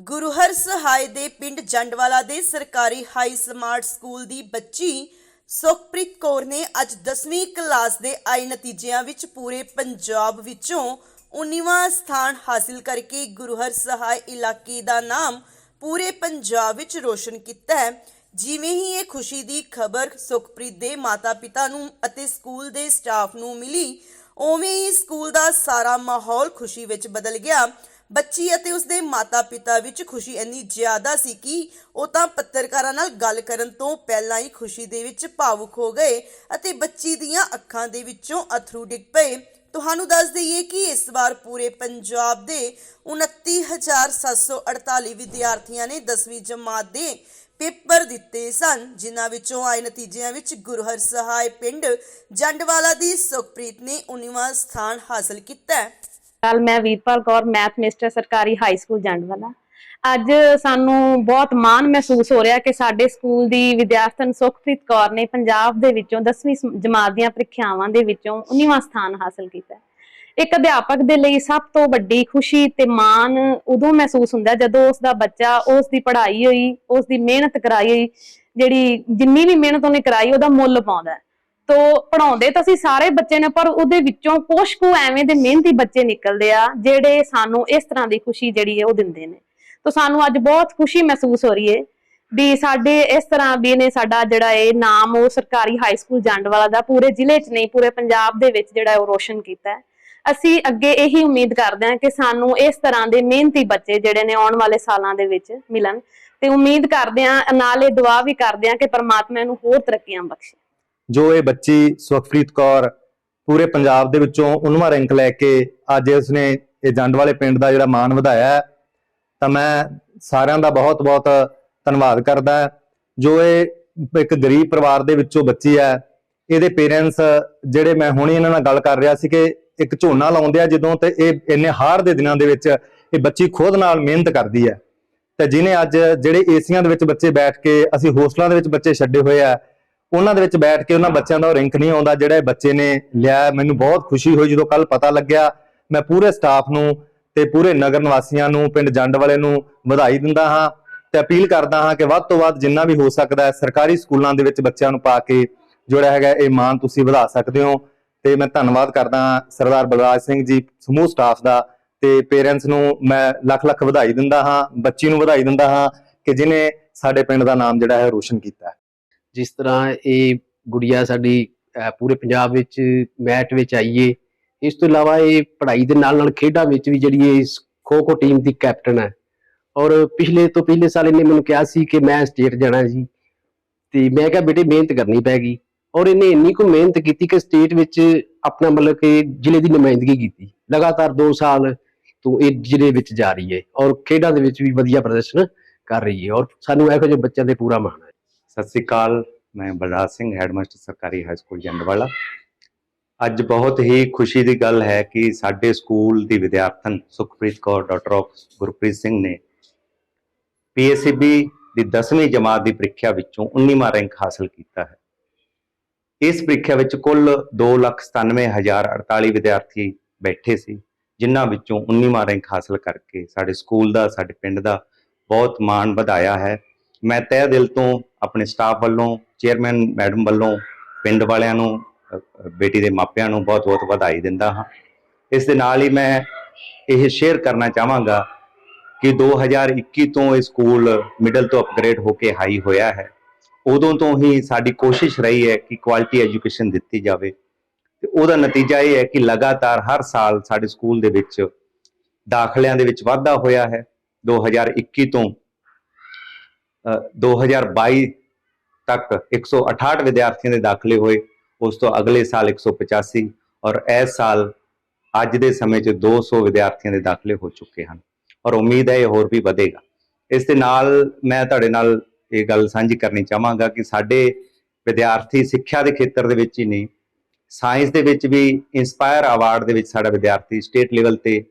ਗੁਰੂਹਰ ਸਹਾਇ ਦੇ ਪਿੰਡ ਜੰਡਵਾਲਾ ਦੇ ਸਰਕਾਰੀ ਹਾਈ ਸਮਾਰਟ ਸਕੂਲ ਦੀ ਬੱਚੀ ਸੁਖਪ੍ਰੀਤ ਕੌਰ ਨੇ ਅੱਜ 10ਵੀਂ ਕਲਾਸ ਦੇ ਆਏ ਨਤੀਜਿਆਂ ਵਿੱਚ ਪੂਰੇ ਪੰਜਾਬ ਵਿੱਚੋਂ 19ਵਾਂ ਸਥਾਨ ਹਾਸਿਲ ਕਰਕੇ ਗੁਰੂ ਹਰ ਸਹਾਇ ਇਲਾਕੇ ਦਾ ਨਾਮ ਪੂਰੇ ਪੰਜਾਬ ਵਿੱਚ ਰੋਸ਼ਨ ਕੀਤਾ ਹੈ। ਜਿਵੇਂ ਹੀ ਇਹ ਖੁਸ਼ੀ ਦੀ ਖਬਰ ਸੁਖਪ੍ਰੀਤ ਦੇ ਮਾਤਾ-ਪਿਤਾ ਨੂੰ ਅਤੇ ਸਕੂਲ ਦੇ ਸਟਾਫ ਨੂੰ ਮਿਲੀ, ਉਵੇਂ ਹੀ ਸਕੂਲ ਦਾ ਸਾਰਾ ਮਾਹੌਲ ਖੁਸ਼ੀ ਵਿੱਚ ਬਦਲ ਗਿਆ। ਬੱਚੀ ਅਤੇ ਉਸਦੇ ਮਾਤਾ-ਪਿਤਾ ਵਿੱਚ ਖੁਸ਼ੀ ਇੰਨੀ ਜ਼ਿਆਦਾ ਸੀ ਕਿ ਉਹ ਤਾਂ ਪੱਤਰਕਾਰਾਂ ਨਾਲ ਗੱਲ ਕਰਨ ਤੋਂ ਪਹਿਲਾਂ ਹੀ ਖੁਸ਼ੀ ਦੇ ਵਿੱਚ ਭਾਵੁਕ ਹੋ ਗਏ ਅਤੇ ਬੱਚੀ ਦੀਆਂ ਅੱਖਾਂ ਦੇ ਵਿੱਚੋਂ ਅਥਰੂ ਡਿੱਗ ਪਏ। ਤੁਹਾਨੂੰ ਦੱਸ ਦਈਏ ਕਿ ਇਸ ਵਾਰ ਪੂਰੇ ਪੰਜਾਬ ਦੇ 29748 ਵਿਦਿਆਰਥੀਆਂ ਨੇ 10ਵੀਂ ਜਮਾਤ ਦੇ ਪੇਪਰ ਦਿੱਤੇ ਸਨ, ਜਿਨ੍ਹਾਂ ਵਿੱਚੋਂ ਆਏ ਨਤੀਜਿਆਂ ਵਿੱਚ ਗੁਰਹਰ ਸਹਾਇ ਪਿੰਡ ਜੰਡਵਾਲਾ ਦੀ ਸੁਖਪ੍ਰੀਤ ਨੇ 19ਵਾਂ ਸਥਾਨ ਹਾਸਲ ਕੀਤਾ ਕੱਲ ਮੈਂ ਵੀਰਪਾਲ ਕੌਰ ਮੈਥ ਮਿਸਟਰ ਸਰਕਾਰੀ ਹਾਈ ਸਕੂਲ ਜੰਡਵਾਲਾ ਅੱਜ ਸਾਨੂੰ ਬਹੁਤ ਮਾਣ ਮਹਿਸੂਸ ਹੋ ਰਿਹਾ ਕਿ ਸਾਡੇ ਸਕੂਲ ਦੀ ਵਿਦਿਆਰਥਣ ਸੁਖਪ੍ਰੀਤ ਕੌਰ ਨੇ ਪੰਜਾਬ ਦੇ ਵਿੱਚੋਂ 10ਵੀਂ ਜਮਾਤ ਦੀਆਂ ਪ੍ਰੀਖਿਆਵਾਂ ਦੇ ਵਿੱਚੋਂ 19ਵਾਂ ਸਥਾਨ ਹਾਸਲ ਕੀਤਾ ਇੱਕ ਅਧਿਆਪਕ ਦੇ ਲਈ ਸਭ ਤੋਂ ਵੱਡੀ ਖੁਸ਼ੀ ਤੇ ਮਾਣ ਉਦੋਂ ਮਹਿਸੂਸ ਹੁੰਦਾ ਜਦੋਂ ਉਸ ਦਾ ਬੱਚਾ ਉਸ ਦੀ ਪੜ੍ਹਾਈ ਹੋਈ ਉਸ ਦੀ ਮਿਹਨਤ ਕਰਾਈ ਹੋਈ, ਜਿਹੜੀ ਜਿੰਨੀ ਵੀ ਮਿਹਨਤ ਉਹਨੇ ਕਰਾਈ, ਉਹਦਾ ਮੁੱਲ ਪਾਉਂਦਾ ਹੈ। ਤੋ ਪੜਾਉਂਦੇ ਤਾਂ ਅਸੀਂ ਸਾਰੇ ਬੱਚੇ ਨੇ, ਪਰ ਉਹਦੇ ਵਿੱਚੋਂ ਕੁਝ ਕੁ ਐਵੇਂ ਦੇ ਮਿਹਨਤੀ ਬੱਚੇ ਨਿਕਲਦੇ ਆ, ਜਿਹੜੇ ਸਾਨੂੰ ਇਸ ਤਰ੍ਹਾਂ ਦੀ ਖੁਸ਼ੀ ਜਿਹੜੀ ਹੈ ਉਹ ਦਿੰਦੇ ਨੇ। ਤੋ ਸਾਨੂੰ ਅੱਜ ਬਹੁਤ ਖੁਸ਼ੀ ਮਹਿਸੂਸ ਹੋ ਰਹੀ ਹੈ ਵੀ ਸਾਡੇ ਇਸ ਤਰ੍ਹਾਂ ਵੀ ਇਹਨੇ ਸਾਡਾ ਜਿਹੜਾ ਇਹ ਨਾਮ, ਉਹ ਸਰਕਾਰੀ ਹਾਈ ਸਕੂਲ ਜੰਡਵਾਲਾ ਦਾ ਪੂਰੇ ਜ਼ਿਲ੍ਹੇ 'ਚ ਨਹੀਂ, ਪੂਰੇ ਪੰਜਾਬ ਦੇ ਵਿੱਚ ਜਿਹੜਾ ਉਹ ਰੋਸ਼ਨ ਕੀਤਾ ਹੈ। ਅਸੀਂ ਅੱਗੇ ਇਹੀ ਉਮੀਦ ਕਰਦੇ ਹਾਂ ਕਿ ਸਾਨੂੰ ਇਸ ਤਰ੍ਹਾਂ ਦੇ ਮਿਹਨਤੀ ਬੱਚੇ ਜਿਹੜੇ ਨੇ ਆਉਣ ਵਾਲੇ ਸਾਲਾਂ ਦੇ ਵਿੱਚ ਮਿਲਣ। ਤੇ ਉਮੀਦ ਕਰਦੇ ਹਾਂ, ਨਾਲ ਇਹ ਦੁਆ ਵੀ ਕਰਦੇ ਹਾਂ ਕਿ ਪਰਮਾਤਮਾ ਨੂੰ ਹੋਰ ਤਰੱਕੀਆਂ ਬਖਸ਼ੇ। ਜੋ ਇਹ ਬੱਚੀ ਸੁਖਪ੍ਰੀਤ ਕੌਰ ਪੂਰੇ ਪੰਜਾਬ ਦੇ ਵਿੱਚੋਂ 19ਵਾਂ ਰੈਂਕ ਲੈ ਕੇ ਅੱਜ ਉਸਨੇ ਇਹ ਜੰਡ ਵਾਲੇ ਪਿੰਡ ਦਾ ਜਿਹੜਾ ਮਾਣ ਵਧਾਇਆ ਹੈ, ਤਾਂ ਮੈਂ ਸਾਰਿਆਂ ਦਾ ਬਹੁਤ-ਬਹੁਤ ਧੰਨਵਾਦ ਕਰਦਾ ਜੋ ਇਹ ਇੱਕ ਗਰੀਬ ਪਰਿਵਾਰ ਦੇ ਵਿੱਚੋਂ ਬੱਚੀ ਹੈ ਇਹਦੇ ਪੇਰੈਂਟਸ ਜਿਹੜੇ ਮੈਂ ਹੁਣੇ ਇਹਨਾਂ ਨਾਲ ਗੱਲ ਕਰ ਰਿਹਾ ਸੀ ਕਿ ਇੱਕ ਝੋਨਾ ਲਾਉਂਦੇ ਆ ਜਦੋਂ ਤੇ ਇਹ ਇੰਨੇ ਹਾਰ ਦੇ ਦਿਨਾਂ ਦੇ ਵਿੱਚ ਇਹ ਬੱਚੀ ਖੁਦ ਨਾਲ ਮਿਹਨਤ ਕਰਦੀ ਹੈ। ਤੇ ਜਿਨੇ ਅੱਜ ਜਿਹੜੇ ਏਸੀਆਂ ਦੇ ਵਿੱਚ ਬੱਚੇ ਬੈਠ ਕੇ ਅਸੀਂ ਹੋਸਟਲਾਂ ਦੇ ਵਿੱਚ ਬੱਚੇ ਛੱਡੇ ਹੋਏ ਆ ਉਹਨਾਂ ਦੇ ਵਿੱਚ ਬੈਠ ਕੇ ਉਹਨਾਂ ਬੱਚਿਆਂ ਦਾ ਉਹ ਰਿੰਕ ਨਹੀਂ ਆਉਂਦਾ, ਜਿਹੜੇ ਬੱਚੇ ਨੇ ਲਿਆ, ਮੈਨੂੰ ਬਹੁਤ ਖੁਸ਼ੀ ਹੋਈ ਜਦੋਂ ਕੱਲ ਪਤਾ ਲੱਗਿਆ। ਮੈਂ ਪੂਰੇ ਸਟਾਫ ਨੂੰ ਤੇ ਪੂਰੇ ਨਗਰ ਨਿਵਾਸੀਆਂ ਨੂੰ, ਪਿੰਡ ਜੰਡ ਵਾਲੇ ਨੂੰ ਵਧਾਈ ਦਿੰਦਾ ਹਾਂ ਤੇ ਅਪੀਲ ਕਰਦਾ ਹਾਂ ਕਿ ਵੱਧ ਤੋਂ ਵੱਧ ਜਿੰਨਾ ਵੀ ਹੋ ਸਕਦਾ ਹੈ, ਸਰਕਾਰੀ ਸਕੂਲਾਂ ਦੇ ਵਿੱਚ ਬੱਚਿਆਂ ਨੂੰ ਪਾ ਕੇ ਜਿਹੜਾ ਹੈਗਾ ਇਹ ਮਾਣ ਤੁਸੀਂ ਵਧਾ ਸਕਦੇ ਹੋ। ਤੇ ਮੈਂ ਧੰਨਵਾਦ ਕਰਦਾ ਹਾਂ ਸਰਦਾਰ ਬਲਰਾਜ ਸਿੰਘ ਜੀ, ਸਮੂਹ ਸਟਾਫ ਦਾ ਤੇ ਪੇਰੈਂਟਸ ਨੂੰ ਮੈਂ ਲੱਖ ਲੱਖ ਵਧਾਈ ਦਿੰਦਾ ਹਾਂ, ਬੱਚੀ ਨੂੰ ਵਧਾਈ ਦਿੰਦਾ ਹਾਂ ਕਿ ਜਿਨੇ ਸਾਡੇ ਪਿੰਡ ਦਾ ਨਾਮ ਜਿਹੜਾ ਹੈ ਰੋਸ਼ਨ ਕੀਤਾ ਜਿਸ ਤਰ੍ਹਾਂ ਇਹ ਗੁੜੀਆ ਸਾਡੀ ਪੂਰੇ ਪੰਜਾਬ ਵਿੱਚ ਮੈਟ ਵਿੱਚ ਆਈਏ ਇਸ ਤੋਂ ਇਲਾਵਾ ਇਹ ਪੜ੍ਹਾਈ ਦੇ ਨਾਲ ਨਾਲ ਖੇਡਾਂ ਵਿੱਚ ਵੀ ਜਿਹੜੀ ਇਹ ਖੋ ਖੋ ਟੀਮ ਦੀ ਕੈਪਟਨ ਹੈ। ਔਰ ਪਿਛਲੇ ਤੋਂ ਪਿਛਲੇ ਸਾਲ ਇਹਨੇ ਮੈਨੂੰ ਕਿਹਾ ਸੀ ਕਿ ਮੈਂ ਸਟੇਟ ਜਾਣਾ ਜੀ। ਤੇ ਮੈਂ ਕਿਹਾ, ਬੇਟੇ, ਮਿਹਨਤ ਕਰਨੀ ਪੈਗੀ ਔਰ ਇਹਨੇ ਇੰਨੀ ਕੁ ਮਿਹਨਤ ਕੀਤੀ ਕਿ ਸਟੇਟ ਵਿੱਚ ਆਪਣਾ ਮਤਲਬ ਕਿ ਜ਼ਿਲ੍ਹੇ ਦੀ ਨੁਮਾਇੰਦਗੀ ਕੀਤੀ। ਲਗਾਤਾਰ 2 ਸਾਲ ਤੋਂ ਇਹ ਜ਼ਿਲ੍ਹੇ ਵਿੱਚ ਜਾ ਰਹੀ ਹੈ ਔਰ ਖੇਡਾਂ ਦੇ ਵਿੱਚ ਵੀ ਵਧੀਆ ਪ੍ਰਦਰਸ਼ਨ ਕਰ ਰਹੀ ਹੈ ਔਰ ਸਾਨੂੰ ਇਹੋ ਜਿਹੇ ਬੱਚਿਆਂ ਤੇ ਪੂਰਾ ਮਾਣ ਹੈ। ਸਤਿ ਸ੍ਰੀ ਅਕਾਲ, ਮੈਂ ਬਲਰਾਜ ਸਿੰਘ ਹੈਡਮਾਸਟਰ ਸਰਕਾਰੀ ਹਾਈ ਸਕੂਲ ਜੰਡਵਾਲਾ। ਅੱਜ ਬਹੁਤ ਹੀ ਖੁਸ਼ੀ ਦੀ ਗੱਲ ਹੈ ਕਿ ਸਾਡੇ ਸਕੂਲ ਦੀ ਵਿਦਿਆਰਥਣ ਸੁਖਪ੍ਰੀਤ ਕੌਰ, ਡਾਕਟਰ ਆਫ ਗੁਰਪ੍ਰੀਤ ਸਿੰਘ ਨੇ ਪੀਐਸਸੀਬੀ ਦੀ 10ਵੀਂ ਜਮਾਤ ਦੀ ਪ੍ਰੀਖਿਆ ਵਿੱਚੋਂ 19ਵਾਂ ਰੈਂਕ ਹਾਸਲ ਕੀਤਾ ਹੈ। ਇਸ ਪ੍ਰੀਖਿਆ ਵਿੱਚ ਕੁੱਲ 297048 ਵਿਦਿਆਰਥੀ ਬੈਠੇ ਸੀ, ਜਿਨ੍ਹਾਂ ਵਿੱਚੋਂ 19ਵਾਂ ਰੈਂਕ ਹਾਸਲ ਕਰਕੇ ਸਾਡੇ ਸਕੂਲ ਦਾ, ਸਾਡੇ ਪਿੰਡ ਦਾ ਬਹੁਤ ਮਾਣ ਵਧਾਇਆ ਹੈ। ਮੈਂ ਤਹਿ ਦਿਲ ਤੋਂ ਆਪਣੇ ਸਟਾਫ ਵੱਲੋਂ ਚੇਅਰਮੈਨ ਮੈਡਮ ਵੱਲੋਂ, ਪਿੰਡ ਵਾਲਿਆਂ ਨੂੰ ਬੇਟੀ ਦੇ ਮਾਪਿਆਂ ਨੂੰ ਬਹੁਤ-ਬਹੁਤ ਵਧਾਈ ਦਿੰਦਾ ਹਾਂ। ਇਸ ਦੇ ਨਾਲ ਹੀ ਮੈਂ ਇਹ ਸ਼ੇਅਰ ਕਰਨਾ ਚਾਹਾਂਗਾ ਕਿ 2021 ਤੋਂ ਇਹ ਸਕੂਲ ਮਿਡਲ ਤੋਂ ਅਪਗ੍ਰੇਡ ਹੋ ਕੇ ਹਾਈ ਹੋਇਆ ਹੈ। ਉਦੋਂ ਤੋਂ ਹੀ ਸਾਡੀ ਕੋਸ਼ਿਸ਼ ਰਹੀ ਹੈ ਕਿ ਕੁਆਲਿਟੀ ਐਜੂਕੇਸ਼ਨ ਦਿੱਤੀ ਜਾਵੇ। ਤੇ ਉਹਦਾ ਨਤੀਜਾ ਇਹ ਹੈ ਕਿ ਲਗਾਤਾਰ ਹਰ ਸਾਲ ਸਾਡੇ ਸਕੂਲ ਦੇ ਵਿੱਚ ਦਾਖਲਿਆਂ ਦੇ ਵਿੱਚ ਵਾਧਾ ਹੋਇਆ ਹੈ। 2021 ਤੋਂ 2022 ਤੱਕ 168 ਵਿਦਿਆਰਥੀਆਂ ਦੇ ਦਾਖਲੇ ਹੋਏ, ਉਸ ਤੋਂ ਅਗਲੇ ਸਾਲ 185 ਔਰ ਇਸ ਸਾਲ ਅੱਜ ਦੇ ਸਮੇਂ 'ਚ 200 ਵਿਦਿਆਰਥੀਆਂ ਦੇ ਦਾਖਲੇ ਹੋ ਚੁੱਕੇ ਹਨ ਔਰ ਉਮੀਦ ਹੈ ਇਹ ਹੋਰ ਵੀ ਵਧੇਗਾ। ਇਸ ਦੇ ਨਾਲ ਮੈਂ ਤੁਹਾਡੇ ਨਾਲ ਇਹ ਗੱਲ ਸਾਂਝੀ ਕਰਨੀ ਚਾਹਾਂਗਾ ਕਿ ਸਾਡੇ ਵਿਦਿਆਰਥੀ ਸਿੱਖਿਆ ਦੇ ਖੇਤਰ ਦੇ ਵਿੱਚ ਹੀ ਨਹੀਂ, ਸਾਇੰਸ ਦੇ ਵਿੱਚ ਵੀ ਇਨਸਪਾਇਰ ਅਵਾਰਡ ਦੇ ਵਿੱਚ ਸਾਡਾ ਵਿਦਿਆਰਥੀ ਸਟੇਟ ਲੈਵਲ ਤੇ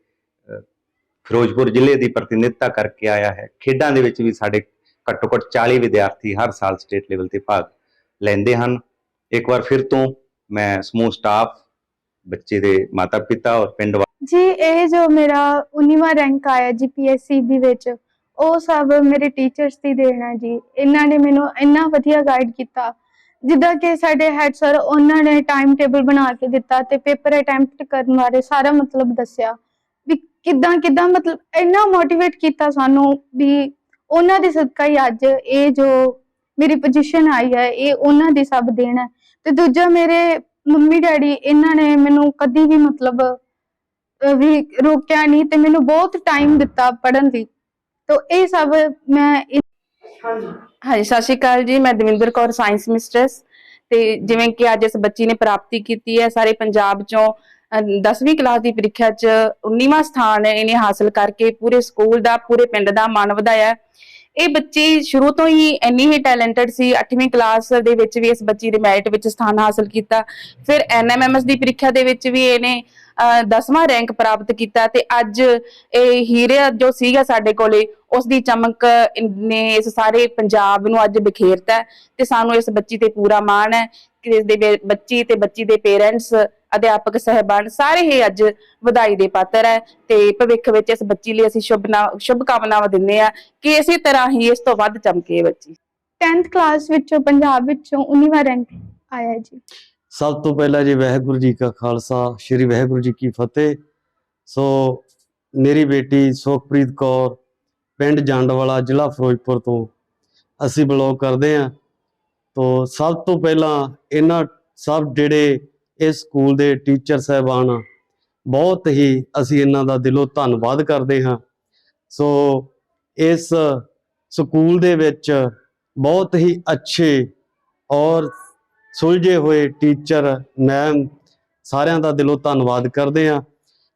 ਫਿਰੋਜ਼ਪੁਰ ਜ਼ਿਲ੍ਹੇ ਦੀ ਪ੍ਰਤੀਨਿਧਤਾ ਕਰਕੇ ਆਇਆ ਹੈ, ਖੇਡਾਂ ਦੇ ਵਿੱਚ ਵੀ ਸਾਡੇ ਘੱਟੋ ਘੱਟ 40 ਵਿਦਿਆਰਥੀ ਹਰ ਸਾਲ ਸਟੇਟ ਲੈਵਲ ਤੇ ਭਾਗ ਲੈਂਦੇ ਹਨ। ਇੱਕ ਵਾਰ ਫਿਰ ਤੋਂ ਮੈਂ ਸਮੂਹ ਸਟਾਫ ਬੱਚੇ ਦੇ ਮਾਤਾ ਪਿਤਾ ਔਰ ਪਿੰਡ ਜੀ, ਇਹ ਜੋ ਮੇਰਾ 19ਵਾਂ ਰੈਂਕ ਆਇਆ ਜੀ ਪੀਐਸਸੀਬੀ ਵਿੱਚ, ਉਹ ਸਭ ਮੇਰੇ ਟੀਚਰਸ ਦੀ ਦੇਣ ਜੀ। ਇਹਨਾਂ ਨੇ ਮੈਨੂੰ ਇੰਨਾ ਵਧੀਆ ਗਾਈਡ ਕੀਤਾ। ਜਿੱਦਾਂ ਕਿ ਸਾਡੇ ਹੈਡ ਸਰ ਉਹਨਾਂ ਨੇ ਟਾਈਮ ਟੇਬਲ ਬਣਾ ਕੇ ਦਿੱਤਾ ਤੇ ਪੇਪਰ ਅਟੈਂਪਟ ਕਰਨ ਬਾਰੇ ਸਾਰਾ ਮਤਲਬ ਦੱਸਿਆ। ਵੀ ਕਿੱਦਾਂ ਕਿੱਦਾਂ ਮਤਲਬ ਇੰਨਾ ਮੋਟੀਵੇਟ ਕੀਤਾ ਸਾਨੂੰ ਵੀ ਉਹਨਾਂ ਦੇ ਸਦਕਾ ਹੀ ਅੱਜ ਇਹ ਜੋ ਮੇਰੀ ਪੋਜੀਸ਼ਨ ਆਈ ਹੈ ਇਹ ਉਹਨਾਂ ਦੀ ਸਭ ਦੇਣ ਹੈ। ਤੇ ਦੂਜਾ ਮੇਰੇ ਮੰਮੀ ਡੈਡੀ ਇਹਨਾਂ ਨੇ ਮੈਨੂੰ ਕਦੀ ਵੀ ਮਤਲਬ ਵੀ ਰੋਕਿਆ ਨਹੀਂ ਤੇ ਮੈਨੂੰ ਬਹੁਤ ਟਾਈਮ ਦਿੱਤਾ ਪੜਨ ਲਈ। ਤੋ ਇਹ ਸਭ ਮੈਂ ਹਾਂਜੀ। ਸਤਿ ਸ਼੍ਰੀ ਅਕਾਲ ਜੀ ਮੈਂ ਦਵਿੰਦਰ ਕੌਰ ਸਾਇੰਸ ਮਿਸਟਰਸ ਤੇ ਜਿਵੇਂ ਕਿ ਅੱਜ ਇਸ ਬੱਚੀ ਨੇ ਪ੍ਰਾਪਤੀ ਕੀਤੀ ਹੈ ਸਾਰੇ ਪੰਜਾਬ ਚੋਂ 10ਵੀਂ ਕਲਾਸ ਦੀ ਪ੍ਰੀਖਿਆ 'ਚ 19ਵਾਂ ਸਥਾਨ ਇਹਨੇ ਹਾਸਲ ਕਰਕੇ ਪੂਰੇ ਸਕੂਲ ਦਾ, ਪੂਰੇ ਪਿੰਡ ਦਾ ਮਾਣ ਵਧਾਇਆ। ਇਹ ਬੱਚੀ ਸ਼ੁਰੂ ਤੋਂ ਹੀ ਇੰਨੀ ਹੀ ਟੈਲੈਂਟਡ ਸੀ 8ਵੀਂ ਕਲਾਸ ਦੇ ਵਿੱਚ ਵੀ ਇਸ ਬੱਚੀ ਨੇ ਮੈਰਿਟ ਵਿੱਚ ਸਥਾਨ ਹਾਸਲ ਕੀਤਾ। ਫਿਰ ਐਨਐਮਐਮਐਸ ਦੀ ਪ੍ਰੀਖਿਆ ਦੇ ਵਿੱਚ ਵੀ ਇਹਨੇ 10ਵਾਂ ਰੈਂਕ ਪ੍ਰਾਪਤ ਕੀਤਾ ਤੇ ਅੱਜ ਇਹ ਹੀਰੇ ਜੋ ਸੀਗਾ ਸਾਡੇ ਕੋਲੇ ਉਸ ਦੀ ਚਮਕ ਨੇ ਇਸ ਸਾਰੇ ਪੰਜਾਬ ਨੂੰ ਅੱਜ ਬਿਖੇਰਤਾ ਹੈ ਤੇ ਸਾਨੂੰ ਇਸ ਬੱਚੀ ਤੇ ਪੂਰਾ ਮਾਣ ਹੈ। ਕਿ ਦੇ ਬੱਚੀ ਤੇ ਬੱਚੀ ਦੇ ਪੇਰੈਂਟਸ ਅਧਿਆਪਕ ਸਹਿਬਾਨ ਸਾਰੇ ਹੀ ਅੱਜ ਵਧਾਈ ਦੇ ਪਾਤਰ ਹੈ ਤੇ ਭਵਿੱਖ ਵਿੱਚ ਇਸ ਬੱਚੀ ਲਈ ਅਸੀਂ ਸ਼ੁਭ ਨਾ ਸ਼ੁਭ ਕਾਮਨਾਵਾਂ ਦਿੰਦੇ ਆ ਕਿ ਇਸੇ ਤਰ੍ਹਾਂ ਹੀ ਇਸ ਤੋਂ ਵੱਧ ਚਮਕੇ ਬੱਚੀ। 10th ਕਲਾਸ ਵਿੱਚੋਂ ਪੰਜਾਬ ਵਿੱਚੋਂ 19ਵਾਂ ਰੈਂਕ ਆਇਆ ਜੀ। ਸਭ ਤੋਂ ਪਹਿਲਾਂ ਜੀ ਵਾਹਿਗੁਰੂ ਜੀ ਕਾ ਖਾਲਸਾ ਸ੍ਰੀ ਵਾਹਿਗੁਰੂ ਜੀ ਕੀ ਫਤਿਹ। ਸੋ ਮੇਰੀ ਬੇਟੀ ਸੁਖਪ੍ਰੀਤ ਕੌਰ ਪਿੰਡ ਜੰਡਵਾਲਾ ਜ਼ਿਲ੍ਹਾ ਫਿਰੋਜ਼ਪੁਰ ਤੋਂ ਅਸੀਂ ਬਲੌਗ ਕਰਦੇ ਹਾਂ। ਤੋਂ ਸਭ ਤੋਂ ਪਹਿਲਾਂ ਇਹਨਾਂ ਸਭ ਜਿਹੜੇ ਇਸ ਸਕੂਲ ਦੇ ਟੀਚਰ ਸਹਿਬਾਨ, ਬਹੁਤ ਹੀ ਅਸੀਂ ਇਹਨਾਂ ਦਾ ਦਿਲੋਂ ਧੰਨਵਾਦ ਕਰਦੇ ਹਾਂ। ਸੋ ਇਸ ਸਕੂਲ ਦੇ ਵਿੱਚ ਬਹੁਤ ਹੀ ਅੱਛੇ ਔਰ ਸੁਲਝੇ ਹੋਏ ਟੀਚਰ, ਮੈਮ ਸਾਰਿਆਂ ਦਾ ਦਿਲੋਂ ਧੰਨਵਾਦ ਕਰਦੇ ਆ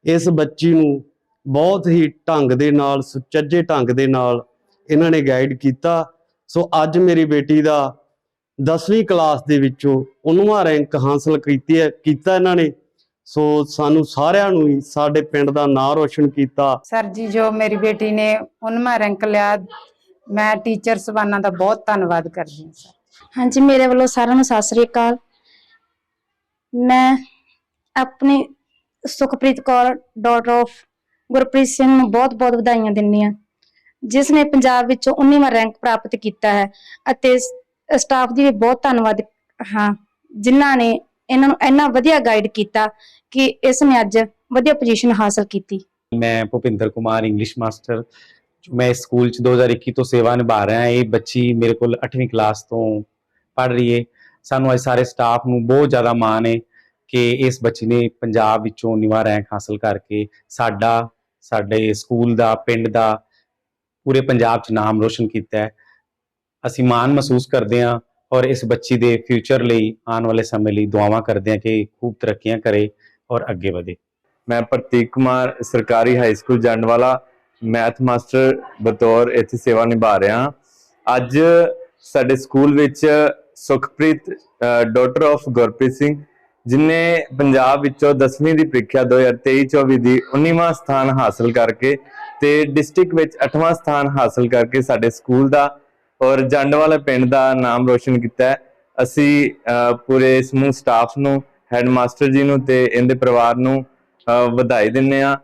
ਇਸ ਬੱਚੀ ਨੂੰ ਬਹੁਤ ਹੀ ਢੰਗ ਦੇ ਨਾਲ, ਸੁਚੱਜੇ ਢੰਗ ਦੇ ਨਾਲ ਇਹਨਾਂ ਨੇ ਗਾਈਡ ਕੀਤਾ। ਸੋ ਅੱਜ ਮੇਰੀ ਬੇਟੀ ਦਾ 10ਵੀਂ ਕਲਾਸ ਦੇ ਵਿੱਚੋਂ 19ਵਾਂ ਰੈਂਕ ਹਾਸਲ ਕੀਤੀ ਹੈ ਕੀਤਾ ਇਹਨਾਂ ਨੇ। ਸੋ ਸਾਨੂੰ ਸਾਰਿਆਂ ਨੂੰ ਹੀ ਸਾਡੇ ਪਿੰਡ ਦਾ ਨਾਂ ਰੋਸ਼ਨ ਕੀਤਾ। ਸਰ ਜੀ ਜੋ ਮੇਰੀ ਬੇਟੀ ਨੇ 19ਵਾਂ ਰੈਂਕ ਲਿਆ ਮੈਂ ਟੀਚਰ ਸਬਾਨਾ ਦਾ ਬਹੁਤ ਧੰਨਵਾਦ ਕਰਦੀ ਹਾਂ ਸਰ। ਹਾਂਜੀ ਮੇਰੇ ਵੱਲੋਂ ਸਾਰਿਆਂ ਨੂੰ ਸਤਿ ਸ੍ਰੀ ਅਕਾਲ। ਮੈਂ ਆਪਣੀ ਸੁਖਪ੍ਰੀਤ ਕੌਰ ਡਾਟਰ ਆਫ ਗੁਰਪ੍ਰੀਤ ਸਿੰਘ ਨੂੰ ਬਹੁਤ-ਬਹੁਤ ਵਧਾਈਆਂ ਦਿੰਦੀ ਹਾਂ ਜਿਸ ਨੇ ਪੰਜਾਬ ਵਿੱਚੋਂ 19ਵਾਂ ਰੈਂਕ ਪ੍ਰਾਪਤ ਕੀਤਾ ਹੈ ਅਤੇ ਸਟਾਫ ਦੀ ਵੀ ਬਹੁਤ ਧੰਨਵਾਦ, ਹਾਂ, ਜਿਨ੍ਹਾਂ ਨੇ ਇਹਨਾਂ ਨੂੰ ਇੰਨਾ ਵਧੀਆ ਗਾਈਡ ਕੀਤਾ ਕਿ ਇਸ ਨੇ ਅੱਜ ਵਧੀਆ ਪੋਜੀਸ਼ਨ ਹਾਸਲ ਕੀਤੀ। ਮੈਂ ਭੁਪਿੰਦਰ ਕੁਮਾਰ ਇੰਗਲਿਸ਼ ਮਾਸਟਰ ਜੋ ਮੈਂ ਸਕੂਲ ਚ 2021 ਤੋਂ ਸੇਵਾ ਨਿਭਾ ਰਿਹਾ ਹਾਂ ਇਹ ਬੱਚੀ ਮੇਰੇ ਕੋਲ 8ਵੀਂ ਕਲਾਸ ਤੋਂ ਪੜ ਰਹੀ ਹੈ ਸਾਨੂੰ ਅੱਜ ਸਾਰੇ ਸਟਾਫ ਨੂੰ ਬਹੁਤ ਜ਼ਿਆਦਾ ਮਾਣ ਹੈ ਕਿ ਇਸ ਬੱਚੀ ਨੇ ਪੰਜਾਬ ਵਿੱਚੋਂ ਨਿਵਾ ਰੈਂਕ ਹਾਸਲ ਕਰਕੇ ਸਾਡਾ, ਸਾਡੇ ਸਕੂਲ ਦਾ, ਪਿੰਡ ਦਾ ਪੂਰੇ ਪੰਜਾਬ ਚ ਨਾਮ ਰੋਸ਼ਨ ਕੀਤਾ ਹੈ। ਅਸੀਂ ਮਾਣ ਮਹਿਸੂਸ ਕਰਦੇ ਹਾਂ ਔਰ ਇਸ ਬੱਚੀ ਦੇ ਫਿਊਚਰ ਲਈ ਆਉਣ ਵਾਲੇ ਸਮੇਂ ਲਈ ਦੁਆਵਾਂ ਕਰਦੇ ਹਾਂ ਕਿ ਖੂਬ ਤਰੱਕੀਆਂ ਕਰੇ ਔਰ ਅੱਗੇ ਵਧੇ। ਮੈਂ ਪ੍ਰਤੀਕ ਕੁਮਾਰ, ਸਰਕਾਰੀ high school Jandwala math master ਬਤੌਰ ਇੱਥੇ ਸੇਵਾ ਨਿਭਾ ਰਿਹਾ ਹਾਂ। ਅੱਜ ਸਾਡੇ ਸਕੂਲ ਵਿੱਚ ਸੁਖਪ੍ਰੀਤ ਡਾਟਰ ਆਫ ਗੁਰਪ੍ਰੀਤ ਸਿੰਘ, ਜਿਨੇ ਪੰਜਾਬ ਵਿੱਚੋਂ 10ਵੀਂ ਦੀ ਪ੍ਰੀਖਿਆ 2023-24 ਦੀ 19ਵਾਂ ਸਥਾਨ ਹਾਸਲ ਕਰਕੇ ਤੇ ਡਿਸਟ੍ਰਿਕਟ ਵਿੱਚ 8ਵਾਂ ਸਥਾਨ ਹਾਸਲ ਕਰਕੇ ਸਾਡੇ ਸਕੂਲ ਦਾ ਔਰ ਜੰਡ ਵਾਲੇ ਪਿੰਡ ਦਾ ਨਾਮ ਰੋਸ਼ਨ ਕੀਤਾ ਹੈ। ਅਸੀਂ ਪੂਰੇ ਸਮੂਹ ਸਟਾਫ ਨੂੰ ਹੈਡਮਾਸਟਰ ਜੀ ਨੂੰ ਤੇ ਇਹਦੇ ਪਰਿਵਾਰ ਨੂੰ ਵਧਾਈ ਦਿੰਨੇ ਆ